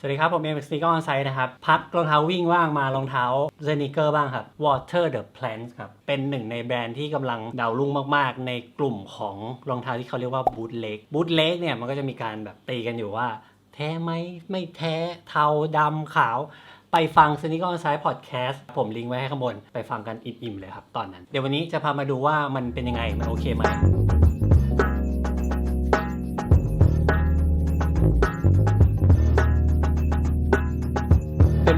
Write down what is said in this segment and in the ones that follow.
สวัสดีครับ ผมเอ็มสตีกออนไซด์นะครับ พักรองเท้าวิ่งว่างมารองเท้าเซนิเกอร์บ้างครับ Water the Plants ครับ เป็นหนึ่งในแบรนด์ที่กำลังดาวรุ่งมากๆ ในกลุ่มของรองเท้าที่เขาเรียกว่าบูทเล็กบูทเล็กเนี่ยมันก็จะมีการแบบตีกันอยู่ว่า แท้ไหมไม่แท้เทาดำขาว ไปฟัง s n e a k On Side Podcast ผมลิงก์ไว้ให้ข้างบน ไปฟังกันอิ่มๆเลยครับตอนนั้น เดี๋ยววันนี้จะพามาดูว่ามันเป็นยังไงมันโอเคไหม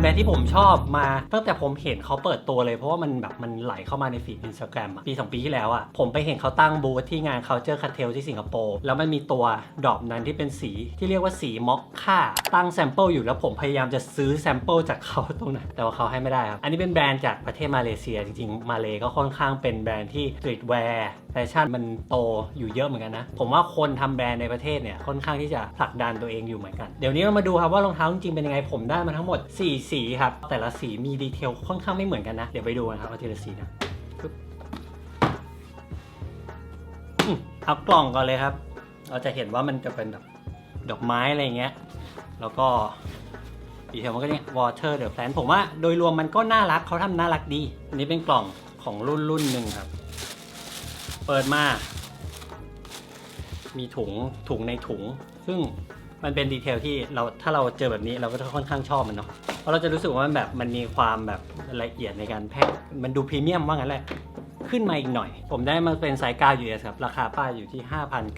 แบรนด์ที่ผมชอบมาตั้งแต่ผมเห็นเขาเปิดตัวเลยเพราะว่ามันแบบมันไหลเข้ามาในฟีดอินสตาแกรมปี 2 ปีที่แล้วอะผมไปเห็นเขาตั้งบูธที่งาน Culture Cartel ที่สิงคโปร์แล้วมันมีตัวดรอปนั้นที่เป็นสีที่เรียกว่าสีม็อกค่าตั้งแซมเปิลอยู่แล้วผมพยายามจะซื้อแซมเปิลจากเขาตรงนั้นแต่ว่าเขาให้ไม่ได้ครับ อันนี้เป็นแบรนด์จากประเทศมาเลเซียจริงๆ มาเลก็ค่อนข้างเป็นแบรนด์ที่สตรีทแวร์แฟชั่นมันโตอยู่เยอะเหมือนกันนะ ผมว่าคนทำแบรนด์ในประเทศเนี่ยค่อนข้างที่จะผลักดันตัวเองอยู่เหมือนกัน เดี๋ยวนี้เรามาดูครับว่ารองเท้าจริงๆเป็นยังไงผมได้มาทั้งหมด4สีครับ แต่ละสีมีดีเทลค่อนข้างไม่เหมือนกันนะ เดี๋ยวไปดูกันครับเอาทีละสีนะเอากล่องก่อนเลยครับ เราจะเห็นว่ามันจะเป็นแบบดอกไม้อะไรเงี้ย แล้วก็ดีเทลมันก็เนี่ย water the plant ผมว่าโดยรวมมันก็น่ารักเขาทำน่ารักดี อันนี้เป็นกล่องของรุ่นรุ่นหนึ่งครับ เปิดมา มีถุงถุงในถุง ซึ่งมันเป็นดีเทลที่เราถ้าเราเจอแบบนี้เราก็จะค่อนข้างชอบมันเนาะ ราะเราจะรู้สึกว่ามันแบบมันมีความแบบละเอียดในการแพ็คมันดูพรีเมียมว่างั้นแหละ ขึ้นมาอีกหน่อย ผมได้มาเป็นไซส์9 US ครับ ราคาป้ายอยู่ที่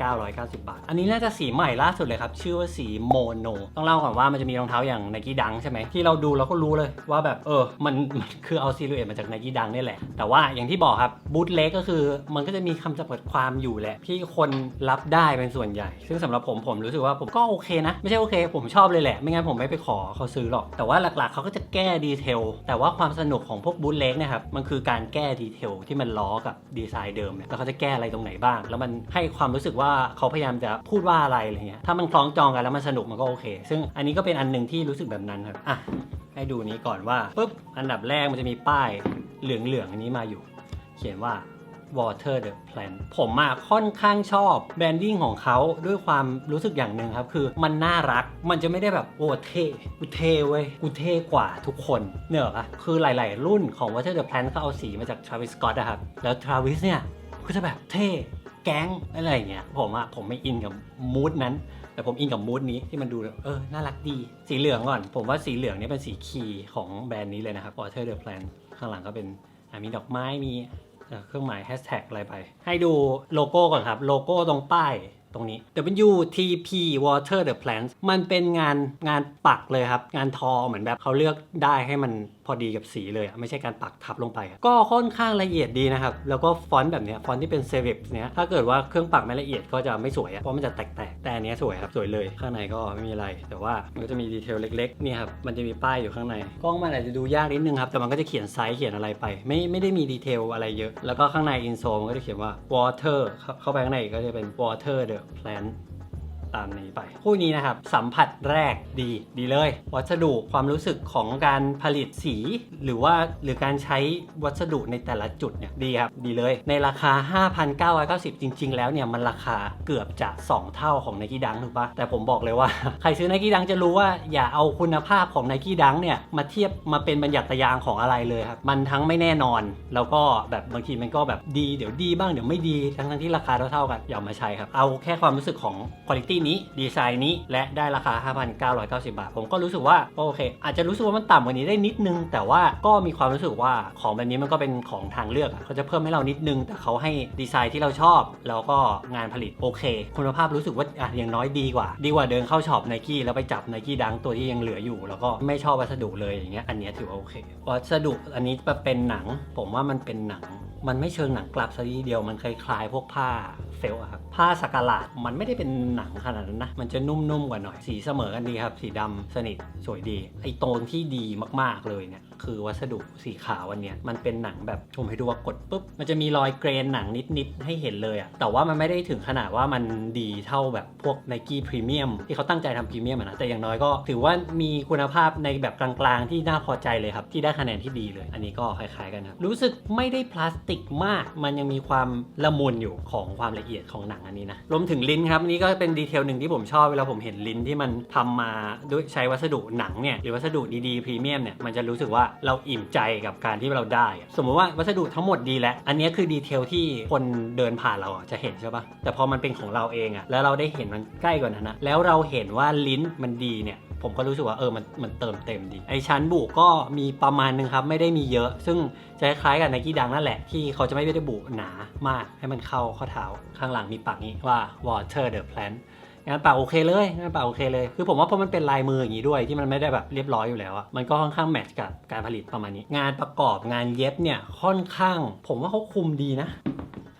5,990 บาท อันนี้น่าจะสีใหม่ล่าสุดเลยครับ ชื่อว่าสีโมโน ต้องเล่าก่อนว่ามันจะมีรองเท้าอย่าง n นกี้ดังใช่ไหมที่เราดูเราก็รู้เลยว่าแบบเออ มันมันคือเอาซิลูเอตมาจาก n นกี้ดังนี่แหละ แต่ว่าอย่างที่บอกครับบูทเล็กก็คือมันก็จะมีคำจำกัดความอยู่แหละ ที่คนรับได้เป็นส่วนใหญ่ ซึ่งสำหรับผมผมรู้สึกว่าผมก็โอเคนะ ไม่ใช่โอเค ผมชอบเลยแหละ ไม่งั้นผมไม่ไปขอเขาซื้อหรอก แต่ว่าหลักๆเขาก็จะแก้ดีเทลแต่ว่าความสนุกของพวกบูทเล็กนี่ยครับมันคือการแก้ดีเทลที่มันล้อกับดีไซน์เดิมเนี่ยแล้วเขาจะแก้อะไรตรงไหนบ้าง แล้วมันให้ความรู้สึกว่าเขาพยายามจะพูดว่าอะไรอะไรเงี้ยถ้ามันคล้องจองกันแล้วมันสนุกมันก็โอเค ซึ่งอันนี้ก็เป็นอันหนึ่งที่รู้สึกแบบนั้นครับอะให้ดูนี้ก่อนว่าปุ๊บอันดับแรกมันจะมีป้ายเหลืองๆอันนี้มาอยู่ เขียนว่า Water the Plant ผมอะค่อนข้างชอบแบรนดิ้งของเขาด้วยความรู้สึกอย่างหนึ่งครับ คือมันน่ารักมันจะไม่ได้แบบโอ้เท่กูเท่เว้ยกูเท่กว่าทุกคนเนอะปะคือหลาย ๆ รุ่นของ Water the Plant เขาเอาสีมาจาก Travis Scott อะครับ แล้ว Travis เนี่ยก็จะแบบเท่แก๊งอะไรอย่างเงี้ยผมอะผมไม่อินกับมูดนั้นแต่ผมอินกับมูดนี้ที่มันดูเออน่ารักดี สีเหลืองก่อน ผมว่าสีเหลืองนี่เป็นสีคีย์ของแบรนด์นี้เลยนะครับ Water the Plant ข้างหลังก็เป็นมีดอกไม้มี เครื่องหมายแฮชแท็กอะไรไป ให้ดูโลโก้ก่อนครับ โลโก้ตรงป้าย ตรงนี้ WTP Water the Plants มันเป็นงานงานปักเลยครับ งานทอเหมือนแบบเขาเลือกได้ให้มันพอดีกับสีเลยไม่ใช่การปักทับลงไป ก็ค่อนข้างละเอียดดีนะครับ แล้วก็ฟอนต์แบบนี้ฟอนต์ที่เป็นเซเว s เนี้ยถ้าเกิดว่าเครื่องปักไม่ละเอียดก็จะไม่สวยเพราะมันจะแตกๆแต่อันนี้สวยครับสวยเลยข้างในก็ไม่มีอะไร แต่ว่ามันก็จะมีดีเทลเล็กๆนี่ครับมันจะมีป้ายอยู่ข้างในกล้องมันอาจจะดูยากนิดนึงครับแต่มันก็จะเขียนไซส์เขียนอะไรไป ไม่ไม่ได้มีดีเทลอะไรเยอะ แล้วก็ข้างในอินโซมันก็จะเขียนว่า water เข้าเข้าไปข้างในก็จะเป็น water the plant ตามนี้ไปคู่นี้นะครับ สัมผัสแรกดีดีเลย วัสดุความรู้สึกของการผลิตสี หรือว่าหรือการใช้วัสดุในแต่ละจุดเนี่ยดีครับดีเลย ในราคา 5,990 จริง ๆ แล้วเนี่ยมันราคาเกือบจะ 2 เท่าของ n นกี้ดังถูกปะแต่ผมบอกเลยว่า ใครซื้อ n นกี้ดังจะรู้ว่าอย่าเอาคุณภาพของ n นกี้ดังเนี่ยมาเทียบมาเป็นบัญญัติยางของอะไรเลยครับมันทั้งไม่แน่นอน แล้วก็แบบบางทีมันก็แบบดีเดี๋ยวดีบ้างเดี๋ยวไม่ดีทั้งทั้งที่ราคาเท่าๆกันอย่ามาใช้ครับเอาแค่ความรู้สึกของคุณภาพนี้ดีไซน์นี้และได้ราคา 5,990 บาท ผมก็รู้สึกว่าโอเค อาจจะรู้สึกว่ามันต่ำกว่านี้ได้นิดนึง แต่ว่าก็มีความรู้สึกว่าของแบบนี้มันก็เป็นของทางเลือกเขาจะเพิ่มให้เรานิดนึง แต่เขาให้ดีไซน์ที่เราชอบ แล้วก็งานผลิตโอเค คุณภาพรู้สึกว่าอะอย่างน้อยดีกว่า ดีกว่าเดินเข้าช็อปไนกี้แล้วไปจับไนกี้ดังตัวที่ยังเหลืออยู่ แล้วก็ไม่ชอบวัสดุเลยอย่างเงี้ยอันนี้ถือว่าโอเควัสดุอันนี้เป็นหนัง ผมว่ามันเป็นหนัง มันไม่เชิงหนังกลับซะทีเดียวมันคล้ายๆพวกผ้า เฟลอะครับผ้าสกาลาดมันไม่ได้เป็นหนังขนาดนั้นนะ มันจะนุ่มๆกว่าหน่อย สีเสมอกันดีครับ สีดำสนิทสวยดี ไอโตนที่ดีมากๆเลยเนี่ยคือวัสดุสีขาวอันเนี้ยมันเป็นหนังแบบผมให้ดูว่ากดปุ๊บมันจะมีรอยเกรนหนังนิดๆให้เห็นเลยอะแต่ว่ามันไม่ได้ถึงขนาดว่ามันดีเท่าแบบพวก n i กี้พรีเมียมที่เขาตั้งใจทำพรีเมียมนะแต่อย่างน้อยก็ถือว่ามีคุณภาพในแบบกลางๆ ที่น่าพอใจเลยครับ ที่ได้คะแนนที่ดีเลย อันนี้ก็คล้ายๆกันครับรู้สึกไม่ได้พลาสติกมาก มันยังมีความละมุนอยู่ของความละเอียดอียดของหนังอันนี้นะรวมถึงลิ้นครับอันนี้ก็เป็นดีเทลหนึ่งที่ผมชอบเวลาผมเห็นลิ้นที่มันทำมาด้วยใช้วัสดุหนังเนี่ยหรือวัสดุดีๆพรีเมียมเนี่ยมันจะรู้สึกว่าเราอิ่มใจกับการที่เราได้ สมมติว่าวัสดุทั้งหมดดีแล้ว อันนี้คือดีเทลที่คนเดินผ่านเราจะเห็นใช่ปะแต่พอมันเป็นของเราเองอะแล้วเราได้เห็นมันใกล้กว่านั้นนะแล้วเราเห็นว่าลิ้นมันดีเนี่ย ผมก็รู้สึกว่าเออมันมันเติมเต็มดี ไอชั้นบุก็มีประมาณนึงครับ ไม่ได้มีเยอะ ซึ่งจะคล้ายๆกับไนกี้ดังนั่นแหละ ที่เขาจะไม่ได้บุหนามากให้มันเข้าข้อเท้าข้างหลังมีปักนี้ว่า water the plant งานปักโอเคเลยงานปักโอเคเลย คือผมว่าเพราะมันเป็นลายมืออย่างนี้ด้วยที่มันไม่ได้แบบเรียบร้อยอยู่แล้วอะมันก็ค่อนข้างแมทช์กับการผลิตประมาณนี้ งานประกอบงานเย็บเนี่ยค่อนข้าง ผมว่าเขาคุมดีนะ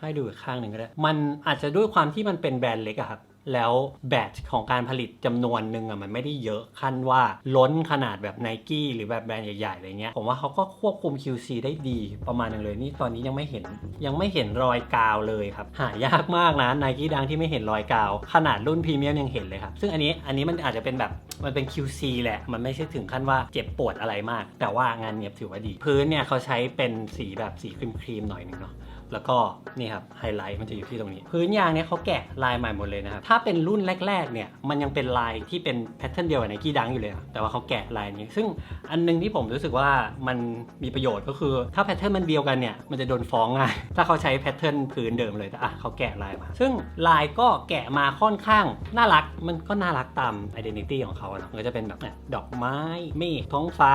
ให้ดูอีกข้างหนึ่งก็ได้ มันอาจจะด้วยความที่มันเป็นแบรนด์เล็กอะครับ แล้วแบตของการผลิตจำนวนหนึ่งอะมันไม่ได้เยอะขั้นว่าล้นขนาดแบบไนกี้หรือแบบแบรนด์ใหญ่ๆอะไรเงี้ยผมว่าเขาก็ควบคุม QC ได้ดีประมาณหนึงเลยนี่ตอนนี้ยังไม่เห็นยังไม่เห็นรอยกาวเลยครับ หายากมากนะไนกี้ดังที่ไม่เห็นรอยกาว ขนาดรุ่นพรีเมียมยังเห็นเลยครับ ซึ่งอันนี้อันนี้มันอาจจะเป็นแบบมันเป็น QC แหละ มันไม่ใช่ถึงขั้นว่าเจ็บปวดอะไรมาก แต่ว่างานเนียบถือว่าดี พื้นเนี่ยเขาใช้เป็นสีแบบสีครีมๆหน่อยหนึงเนาะ แล้วก็นี่ครับไฮไลท์มันจะอยู่ที่ตรงนี้ พื้นยางเนี่ยเขาแกะลายใหม่หมดเลยนะครับ ถ้าเป็นรุ่นแรกๆเนี่ยมันยังเป็นลายที่เป็นแพทเทิร์นเดียวกับไนกี้ดังอยู่เลย แต่ว่าเขาแกะลายนี้ ซึ่งอันหนึงที่ผมรู้สึกว่ามันมีประโยชน์ก็คือ ถ้าแพทเทิร์นมันเดียวกันเนี่ยมันจะโดนฟ้องง่ายถ้าเขาใช้แพทเทิร์นพื้นเดิมเลยแต่อะเขาแกะลายมา ซึ่งลายก็แกะมาค่อนข้างน่ารักมันก็น่ารักตาม identity ของเขาเนาะมันก็จะเป็นแบบเนี่ยดอกไม้เมฆท้องฟ้า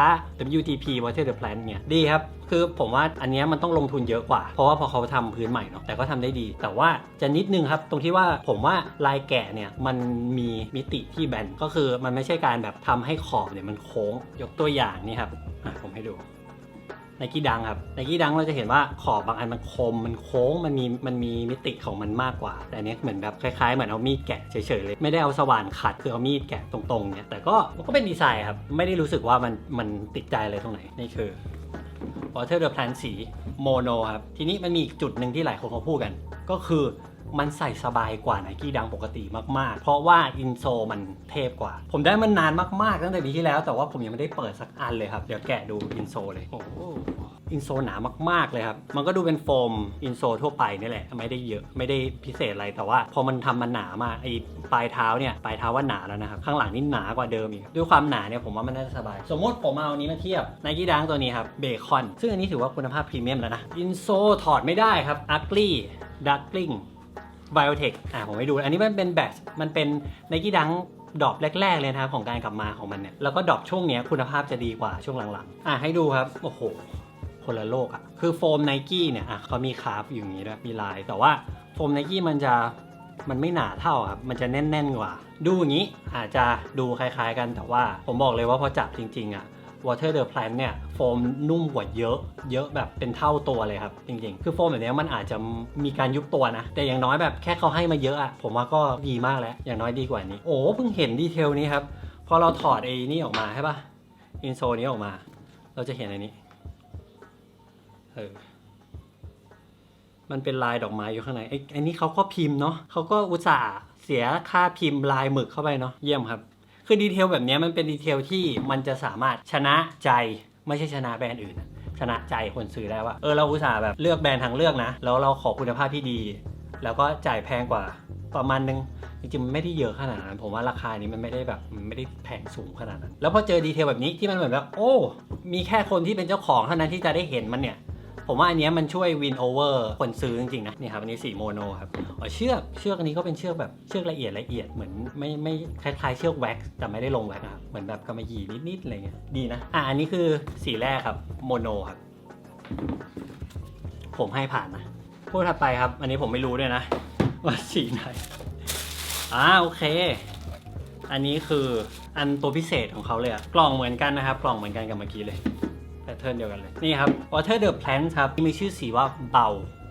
WTP Water the Plant เนี่ยดีครับ คือผมว่าอันนี้มันต้องลงทุนเยอะกว่า เพราะว่าพอเขาทำพื้นใหม่เนาะแต่ก็ทำได้ดี แต่ว่าจะนิดนึงครับ ตรงที่ว่าผมว่าลายแกะเนี่ยมันมีมิติที่แบนก็คือมันไม่ใช่การแบบทำให้ขอบเนี่ยมันโค้งยกตัวอย่างนี่ครับผมให้ดูไนกี้ดังครับไนกี้ดังเราจะเห็นว่าขอบบางอันมันคมมันโค้งมันมีมันมีมิติของมันมากกว่า แต่อันเนี้ยเหมือนแบบคล้ายๆเหมือนเอามีดแกะเฉยๆเลยไม่ได้เอาสว่านขัดคือเอามีดแกะตรงๆเนี่ยแต่ก็มันก็เป็นดีไซน์ครับไม่ได้รู้สึกว่ามันมันติดใจอะไรตรงไหนนี่คือ Water the Plant สีโมโนครับ ทีนี้มันมีอีกจุดหนึ่งที่หลายคนเขาพูดกัน ก็คือมันใส่สบายกว่าไนกี้ดังปกติมาก ๆ เพราะว่าอินโซมันเทพกว่า ผมได้มันนานมาก ๆ ตั้งแต่ปีที่แล้ว แต่ว่าผมยังไม่ได้เปิดสักอันเลยครับ เดี๋ยวแกะดูอินโซเลย โอ้โอินโซหนามากๆเลยครับ มันก็ดูเป็นโฟมอินโซทั่วไปนี่แหละ ไม่ได้เยอะ ไม่ได้พิเศษอะไร แต่ว่าพอมันทำมันหนามากไอ้ปลายเท้าเนี่ย ปลายเท้าว่าหนาแล้วนะครับ ข้างหลังนี่หนากว่าเดิมอีก ด้วยความหนาเนี่ยผมว่ามันน่าจะสบาย สมมติผมเอาอันนี้มาเทียบไนกี้ดังตัวนี้ครับ เบคอน ซึ่งอันนี้ถือว่าคุณภาพพรีเมียมแล้วนะ อินโซถอดไม่ได้ครับ อักลี่ ดักลิง b i o t e c h อะผมให้ดู อันนี้มันเป็นแบตมันเป็นไนกี้ดังดรอปแรก ๆ เลยนะครับของการกลับมาของมันเนี่ย แล้วก็ดรอปช่วงเนี้ยคุณภาพจะดีกว่าช่วงหลังๆ อะให้ดูครับ โอ้โห คนละโลกอะคือโฟมไนกี้เนี่ยอะเขามีคาราฟอยู่างนี้ด้วยมีลาย แต่ว่าโฟมไนกี้มันจะมันไม่หนาเท่าครับ มันจะแน่นๆกว่า ดูอย่างนี้อาจจะดูคล้ายๆกันแต่ว่าผมบอกเลยว่าพอจับจริงๆอะ Water the Plant เนี่ยโฟมนุ่มกว่าเยอะ เยอะแบบเป็นเท่าตัวเลยครับ จริงๆ คือโฟมแบบนี้มันอาจจะมีการยุบตัวนะ แต่อย่างน้อยแบบแค่เขาให้มาเยอะอะผมว่าก็ดีมากแล้ว อย่างน้อยดีกว่านี้ โอ้เพิ่งเห็นดีเทลนี้ครับ พอเราถอดไอ้นี่ออกมาใช่ปะอินโซนี้ออกมา เราจะเห็นอันนี้ เออมันเป็นลายดอกไม้อยู่ข้างในไอ้ไอ้นี่เขาก็พิมพ์เนาะเขาก็อุตส่าห์เสียค่าพิมพ์ลายหมึกเข้าไปเนาะเยี่ยมครับ คือดีเทลแบบนี้มันเป็นดีเทลที่มันจะสามารถชนะใจไม่ใช่ชนะแบรนด์อื่น ชนะใจคนซื้อได้ว่า เออเราอุตส่าห์แบบเลือกแบรนด์ทางเลือกนะแล้วเราขอคุณภาพที่ดี แล้วก็จ่ายแพงกว่าประมาณนึงจริงๆมันไม่ได้เยอะขนาดนั้น ผมว่าราคานี้มันไม่ได้แบบมันไม่ได้แพงสูงขนาดนั้น แล้วพอเจอดีเทลแบบนี้ที่มันเหมือนแบบโอ้ มีแค่คนที่เป็นเจ้าของเท่านั้นที่จะได้เห็นมันเนี่ย ผมว่าอันนี้มันช่วยวินโอเวอร์คนซื้อจริงๆนะนี่ครับอันนี้สีโมโนครับอ๋อเชือกเชือกอันนี้ก็เป็นเชือกแบบเชือกละเอียดละเอียดเหมือนไม่ไม่คล้ายๆเชือกแว็กซ์แต่ไม่ได้ลงแว็กซ์ครับเหมือนแบบกำมะหยี่นิดๆอะไรเงี้ยดีนะอะอันนี้คือสีแรกครับโมโนครับผมให้ผ่านนะพูดถัดไปครับ อันนี้ผมไม่รู้ด้วยนะ ว่าสีไหนอ่าโอเค อันนี้คืออันตัวพิเศษของเขาเลยอะกล่องเหมือนกันนะครับ กล่องเหมือนกันกับเมื่อกี้เลย ทเทิร์นเดียวกันเลย นี่ครับ Water the Plant ครับ มีชื่อสีว่าเบา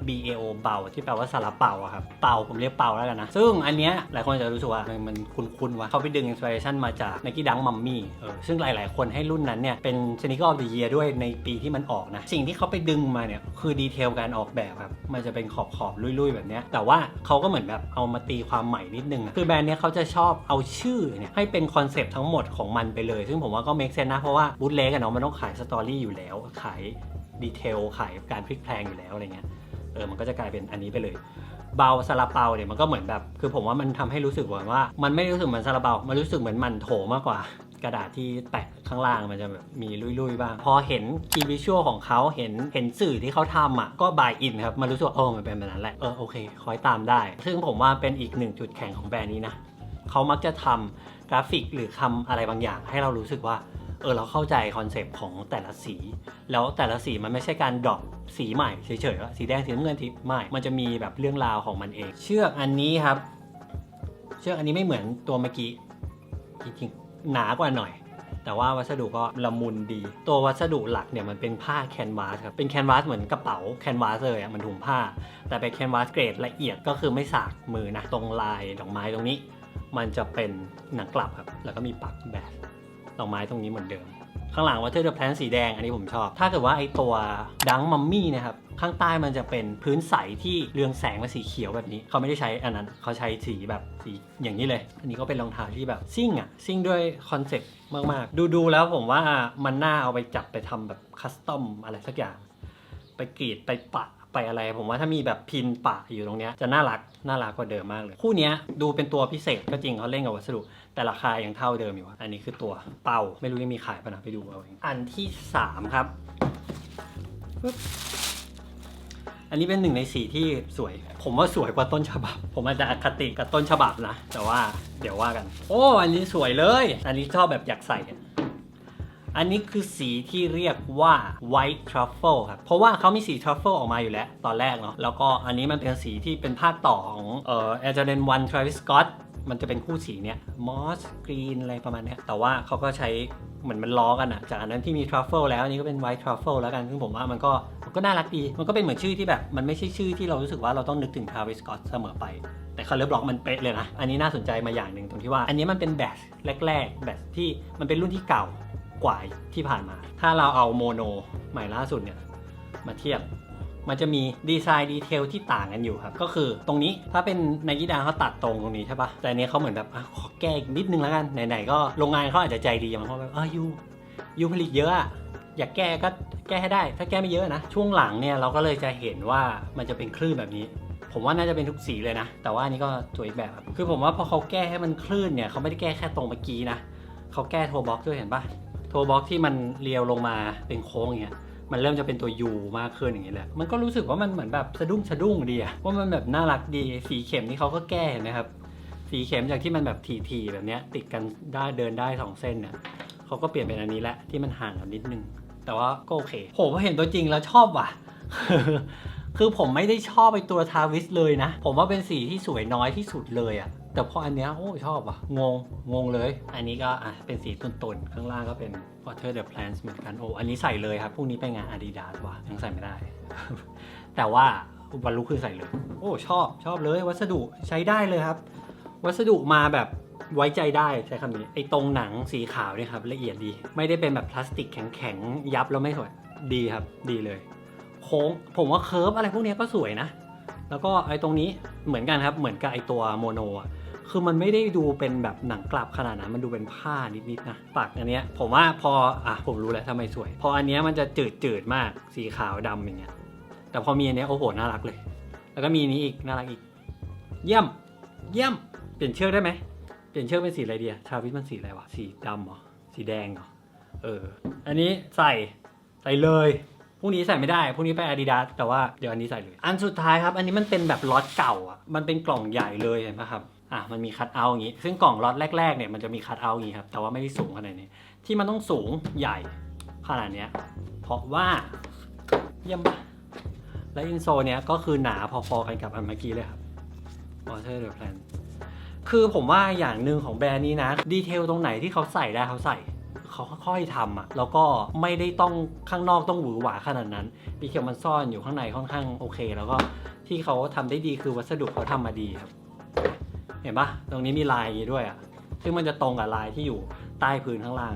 B A O เบาที่แปลว่าสาระเป่าอะครับเป่าผมเรียกเป่าแล้วกันนะ ซึ่งอันเนี้ยหลายคนจะรู้สึกว่ามันมันคุ้นๆว่าเขาไปดึงอินสปิเรชันมาจาก Nike Dunk Mummy เออซึ่งหลายๆ คนให้รุ่นนั้นเนี่ยเป็น Sneaker of the Year ด้วยในปีที่มันออกนะ สิ่งที่เขาไปดึงมาเนี่ยคือดีเทลการออกแบบครับมันจะเป็นขอบๆลุยๆ แบบเนี้ยแต่ว่าเขาก็เหมือนแบบเอามาตีความใหม่นิดนึงอะคือแบรนด์เนี้ยเขาจะชอบเอาชื่อเนี่ยให้เป็นคอนเซปต์ทั้งหมดของมันไปเลย ซึ่งผมว่าก็ make sense นะเพราะว่าบูธเล็กอะเนาะมันต้องขายสตอรี่อยู่แล้วขายดีเทลขายการพลิกแพลงอยู่แล้วอะไรเงี้ย เออมันก็จะกลายเป็นอันนี้ไปเลย เบาซาลาเปาเนี่ยมันก็เหมือนแบบ คือผมว่ามันทำให้รู้สึกเหมือนว่า มันไม่รู้สึกเหมือนซาลาเปา มันรู้สึกเหมือนมันโถมากกว่ากระดาษที่แปะข้างล่างมันจะแบบมีลุยๆบ้าง พอเห็นคีวิชวลของเขาเห็นเห็นสื่อที่เขาทำอะก็บายอินครับ มันรู้สึกว่าเออมันเป็นแบบนั้นแหละ เออโอเค คอยตามได้ ซึ่งผมว่าเป็นอีกหนึ่งจุดแข็งของแบรนด์นี้นะเขามักจะทำกราฟิกหรือคำอะไรบางอย่างให้เรารู้สึกว่า เออเราเข้าใจคอนเซปต์ของแต่ละสี แล้วแต่ละสีมันไม่ใช่การดรอปสีใหม่เฉยๆว่าสีแดงสีน้ำเงินสีไม่มันจะมีแบบเรื่องราวของมันเอง เชือกอันนี้ครับ เชือกอันนี้ไม่เหมือนตัวเมื่อกี้จริงๆหนากว่าหน่อย แต่ว่าวัสดุก็ละมุนดี ตัววัสดุหลักเนี่ยมันเป็นผ้าแคนวาสครับเป็นแคนวาสเหมือนกระเป๋าแคนวาสเลยอะมันถุงผ้า แต่เป็นแคนวาสเกรดละเอียดก็คือไม่สากมือนะตรงลายดอกไม้ตรงนี้ มันจะเป็นหนังกลับครับแล้วก็มีปักแบบ ดอกไม้ตรงนี้เหมือนเดิม ข้างหลังวัตเตอร์เดอะแพลนสีแดงอันนี้ผมชอบ ถ้าเกิดว่าไอตัวดังมัมมี่นะครับข้างใต้มันจะเป็นพื้นใสที่เรืองแสงมาสีเขียวแบบนี้ เขาไม่ได้ใช้อันนั้นเขาใช้สีแบบสีอย่างนี้เลย อันนี้ก็เป็นรองเท้าที่แบบซิ่งอะซิ่งด้วยคอนเซ็ปต์มากๆ ดูๆแล้วผมว่ามันน่าเอาไปจับไปทำแบบคัสตอมอะไรสักอย่าง ไปกรีดไปปะไปอะไร ผมว่าถ้ามีแบบพินปะอยู่ตรงเนี้ยจะน่ารักน่ารักกว่าเดิมมากเลย คู่นี้ดูเป็นตัวพิเศษก็จริงเขาเล่นกับวัสดุ แต่ราคายังเท่าเดิมอยู่อันนี้คือตัวเป่าไม่รู้ยังมีขายปะนะไปดูเอาเองอันที่สามครับปึ๊บอันนี้เป็นหนึ่งในสีที่สวย ผมว่าสวยกว่าต้นฉบับ ผมอาจจะอคติกับต้นฉบับนะ แต่ว่าเดี๋ยวว่ากัน โอ้ อันนี้สวยเลย อันนี้ชอบแบบอยากใส่ อันนี้คือสีที่เรียกว่า white truffle ครับ เพราะว่าเขามีสี truffle ออกมาอยู่แล้ว ตอนแรกเนาะ แล้วก็อันนี้มันเป็นสีที่เป็นภาคต่อของเอ่อ Air Jordan 1 Travis Scott มันจะเป็นคู่สีเนี้ย moss green อะไรประมาณเนี้ยแต่ว่าเขาก็ใช้เหมือนมันล้อกันอะจากอันนั้นที่มี truffle แล้วอันนี้ก็เป็น white truffle แล้วกันซึ่งผมว่ามันก็มันก็น่ารักดี มันก็เป็นเหมือนชื่อที่แบบมันไม่ใช่ชื่อที่เรารู้สึกว่าเราต้องนึกถึง Travis Scott เสมอไปแต่ color block มันเป๊ะเลยนะ อันนี้น่าสนใจมาอย่างหนึ่งตรงที่ว่า อันนี้มันเป็นแบตแรกๆแบตที่มันเป็นรุ่นที่เก่ากว่าที่ผ่านมา ถ้าเราเอาโมโนใหม่ล่าสุดเนี่ยมาเทียบ มันจะมีดีไซน์ดีเทลที่ต่างกันอยู่ครับ ก็คือตรงนี้ถ้าเป็นไนกี้ดาเขาตัดตรงตรงนี้ใช่ปะแต่อันนี้เขาเหมือนแบบอะขอแก้อีกนิดนึงแล้วกันไหนๆก็โรงงานเขาอาจจะใจดีอย่างเพราะแบบเออยูยูผลิตเยอะอะอยากแก้ก็แก้ให้ได้ ถ้าแก้ไม่เยอะนะ ช่วงหลังเนี่ยเราก็เลยจะเห็นว่ามันจะเป็นคลื่นแบบนี้ ผมว่าน่าจะเป็นทุกสีเลยนะ แต่ว่านี้ก็สวยอีกแบบคือผมว่าพอเขาแก้ให้มันคลื่นเนี่ยเขาไม่ได้แก้แค่ตรงเมื่อกี้นะเขาแก้โทบ็อกด้วยเห็นปะโทบ็อกที่มันเรียวลงมาเป็นโค้งอย่างเงี้ย มันเริ่มจะเป็นตัว U มากขึ้นอย่างเงี้ยแหละ มันก็รู้สึกว่ามันเหมือนแบบสะดุ้งสะดุ้งดีอะว่ามันแบบน่ารักดี สีเข็มนี่เขาก็แก้เห็นไหมครับ สีเข็มจากที่มันแบบทีๆแบบเนี้ยติดกันได้เดินได้สองเส้นเนี่ยเขาก็เปลี่ยนเป็นอันนี้แหละที่มันห่างกันนิดนึง แต่ว่าก็โอเค โหพอเห็นตัวจริงแล้วชอบว่ะ คือผมไม่ได้ชอบไปตัวทาวิสเลยนะ ผมว่าเป็นสีที่สวยน้อยที่สุดเลยอะแต่พออันเนี้ยโอ้ชอบว่ะ งง งงเลย อันนี้ก็อะเป็นสีตุนๆ ข้างล่างก็เป็น Water the Plants เหมือนกัน โอ้อันนี้ใส่เลยครับพรุ่งนี้ไปงาน Adidas ว่ะยังใส่ไม่ได้ แต่ว่าวันลุกคือใส่เลย โอ้ชอบชอบเลย วัสดุใช้ได้เลยครับ วัสดุมาแบบไว้ใจได้ใช้คำนี้ ไอ้ตรงหนังสีขาวเนี่ยครับละเอียดดี ไม่ได้เป็นแบบพลาสติกแข็งๆยับแล้วไม่สวยดีครับ ดีเลย โค้ง ผมว่าเคิร์ฟอะไรพวกนี้ก็สวยนะ แล้วก็ไอ้ตรงนี้เหมือนกันครับ เหมือนกับไอ้ตัวโมโนอะคือมันไม่ได้ดูเป็นแบบหนังกลับขนาดนั้น มันดูเป็นผ้านิดๆนะปากอันเนี้ยผมว่าพออะผมรู้แล้วทำไมสวย พออันเนี้ยมันจะจืดๆมากสีขาวดำอย่างเงี้ย แต่พอมีอันเนี้ยโอ้โหน่ารักเลย แล้วก็มีนี้อีกน่ารักอีก เยี่ยม เยี่ยม เปลี่ยนเชือกได้ไหมเปลี่ยนเชือกเป็นสีอะไรดีอะชาวิทมันสีอะไรวะ สีดำเหรอ สีแดงเหรอ เออ อันนี้ใส่ใส่เลย พรุ่งนี้ใส่ไม่ได้พรุ่งนี้ไป Adidas แต่ว่าเดี๋ยวอันนี้ใส่เลย อันสุดท้ายครับ อันนี้มันเป็นแบบล็อตเก่าอะ มันเป็นกล่องใหญ่เลยเห็นไหมครับ อะ มันมีคัตเอาอย่างงี้ ซึ่งกล่องล็อตแรกๆเนี่ยมันจะมีคัตเอาอย่างงี้ครับ แต่ว่าไม่ได้สูงขนาดนี้ ที่มันต้องสูงใหญ่ขนาดเนี้ย เพราะว่าเยี่ยมปะและอินโซเนี้ยก็คือหนาพอๆกันกับอันเมื่อกี้เลยครับ Water the Plan คือผมว่าอย่างหนึ่งของแบรนด์นี้นะ ดีเทลตรงไหนที่เขาใส่ได้เขาใส่ เขาค่อยๆทำอะแล้วก็ไม่ได้ต้องข้างนอกต้องหวือหวาขนาดนั้นมีเทลมันซ่อนอยู่ข้างในค่อนข้างโอเค แล้วก็ที่เขาทำได้ดีคือวัสดุเขาทำมาดีครับ เห็นปะตรงนี้มีลายอย่างนี้ด้วยอะซึ่งมันจะตรงกับลายที่อยู่ใต้พื้นข้างล่าง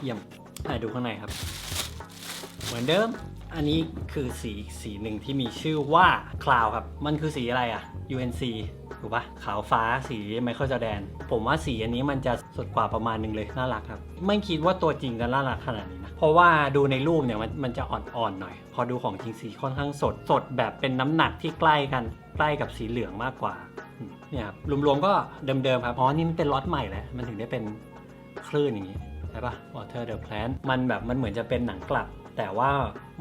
เยี่ยมอะดูข้างในครับ เหมือนเดิม อันนี้คือสีสีหนึ่งที่มีชื่อว่าคลาวครับ มันคือสีอะไรอะ UNC ถูกปะขาวฟ้าสีไมเคิลจอแดน ผมว่าสีอันนี้มันจะสดกว่าประมาณหนึงเลย น่ารักครับ ไม่คิดว่าตัวจริงจะน่ารักขนาดนี้นะ เพราะว่าดูในรูปเนี่ยมันมันจะอ่อนๆหน่อย พอดูของจริงสีค่อนข้างสด สดแบบเป็นน้ำหนักที่ใกล้กัน ใกล้กับสีเหลืองมากกว่า เนี่ยครับรวมๆก็เดิมๆครับอ๋อนี่มันเป็นล็อตใหม่แล้ว มันถึงได้เป็นคลื่นอย่างนี้ใช่ปะ Water the Plant มันแบบมันเหมือนจะเป็นหนังกลับ แต่ว่า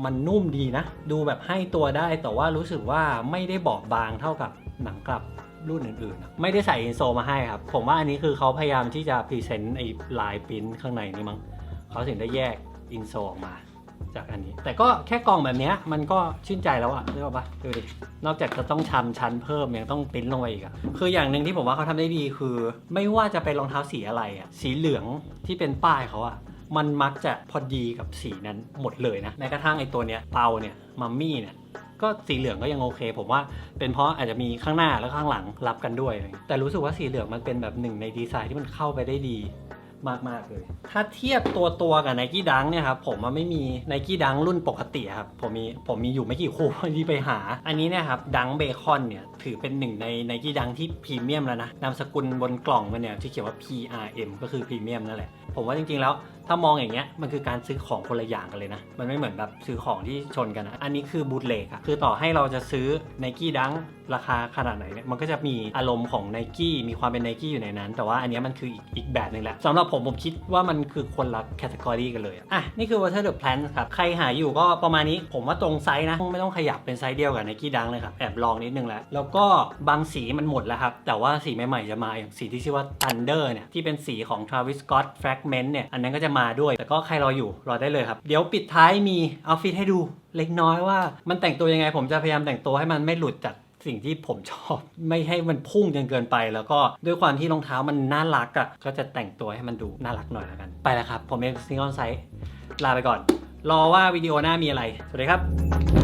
มันนุ่มดีนะ ดูแบบให้ตัวได้ แต่ว่ารู้สึกว่าไม่ได้บอบบางเท่ากับหนังกลับรุ่นอื่นๆนะไม่ได้ใส่อินโซมาให้ครับ ผมว่าอันนี้คือเขาพยายามที่จะพรีเซนต์ไอ้ลายปิ้นข้างในนี่มั้งเขาถึงได้แยกอินโซออกมาจากอันนี้ แต่ก็แค่กล่องแบบนี้มันก็ชื่นใจแล้วอะเรียกว่าปะดูดิ นอกจากจะต้องชำชั้นเพิ่มยังต้องปิ้นลงไปอีกอะคืออย่างหนึ่งที่ผมว่าเขาทำได้ดีคือ ไม่ว่าจะเป็นรองเท้าสีอะไรอะสีเหลืองที่เป็นป้ายเขาอะ มันมักจะพอดีกับสีนั้นหมดเลยนะ แม้กระทั่งไอตัวเนี้ยเปาเนี่ยมัมมี่เนี่ยก็สีเหลืองก็ยังโอเค ผมว่าเป็นเพราะอาจจะมีข้างหน้าแล้วข้างหลังรับกันด้วย แต่รู้สึกว่าสีเหลืองมันเป็นแบบหนึ่งในดีไซน์ที่มันเข้าไปได้ดีมาก ๆ เลย ถ้าเทียบตัวตัวกับ Nike Dunk เนี่ยครับ ผมมันไม่มี Nike Dunk รุ่นปกติครับ ผมมีผมมีอยู่ไม่กี่คู่ที่ไปหา อันนี้เนี่ยครับ Dunk Bacon เนี่ย ถือเป็นหนึ่งใน Nike Dunk ที่พรีเมียมแล้วนะ นามสกุลบนกล่องมันเนี่ยที่เขียนว่า PRM ก็คือพรีเมียมนั่นแหละ ผมว่าจริง ๆ แล้ว ถ้ามองอย่างเงี้ยมันคือการซื้อของคนละอย่างกันเลยนะ มันไม่เหมือนแบบซื้อของที่ชนกันนะอันนี้คือบูทเลกอะคือต่อให้เราจะซื้อ Nike Dunk ราคาขนาดไหนเนี่ยมันก็จะมีอารมณ์ของ Nike มีความเป็น Nike อยู่ในนั้น แต่ว่าอันนี้มันคืออีกอกแบบหนึ่งแหละสำหรับผมผมคิดว่ามันคือคนละแคตตากรีกันเลยอะนี่คือ Water the Plant ครับ ใครหาอยู่ก็ประมาณนี้ผมว่าตรงไซส์นะ ไม่ต้องขยับเป็นไซส์เดียวกับ Nike Dunk เลยครับแอบลองนิดนึงแล้ว แล้วก็บางสีมันหมดแล้วครับแต่ว่าสีใหม่ๆจะมาอย่างสีที่ชื่อว่า Thunder เนี่ยที่เป็นสีของ Travis Scott Fragment เนี่ยอันนั้นก็จะมาด้วย แต่ก็ใครรออยู่รอได้เลยครับ เดี๋ยวปิดท้ายมีเอาฟิตให้ดูเล็กน้อยว่ามันแต่งตัวยังไง ผมจะพยายามแต่งตัวให้มันไม่หลุดจากสิ่งที่ผมชอบไม่ให้มันพุ่งจนเกินไป แล้วก็ด้วยความที่รองเท้ามันน่ารักอะ่ะก็จะแต่งตัวให้มันดูน่ารักหน่อยแล้วกัน ไปแล้วครับ ผมเองซิง g อนไซส์ลาไปก่อน รอว่าวิดีโอหน้ามีอะไร สวัสดีครับ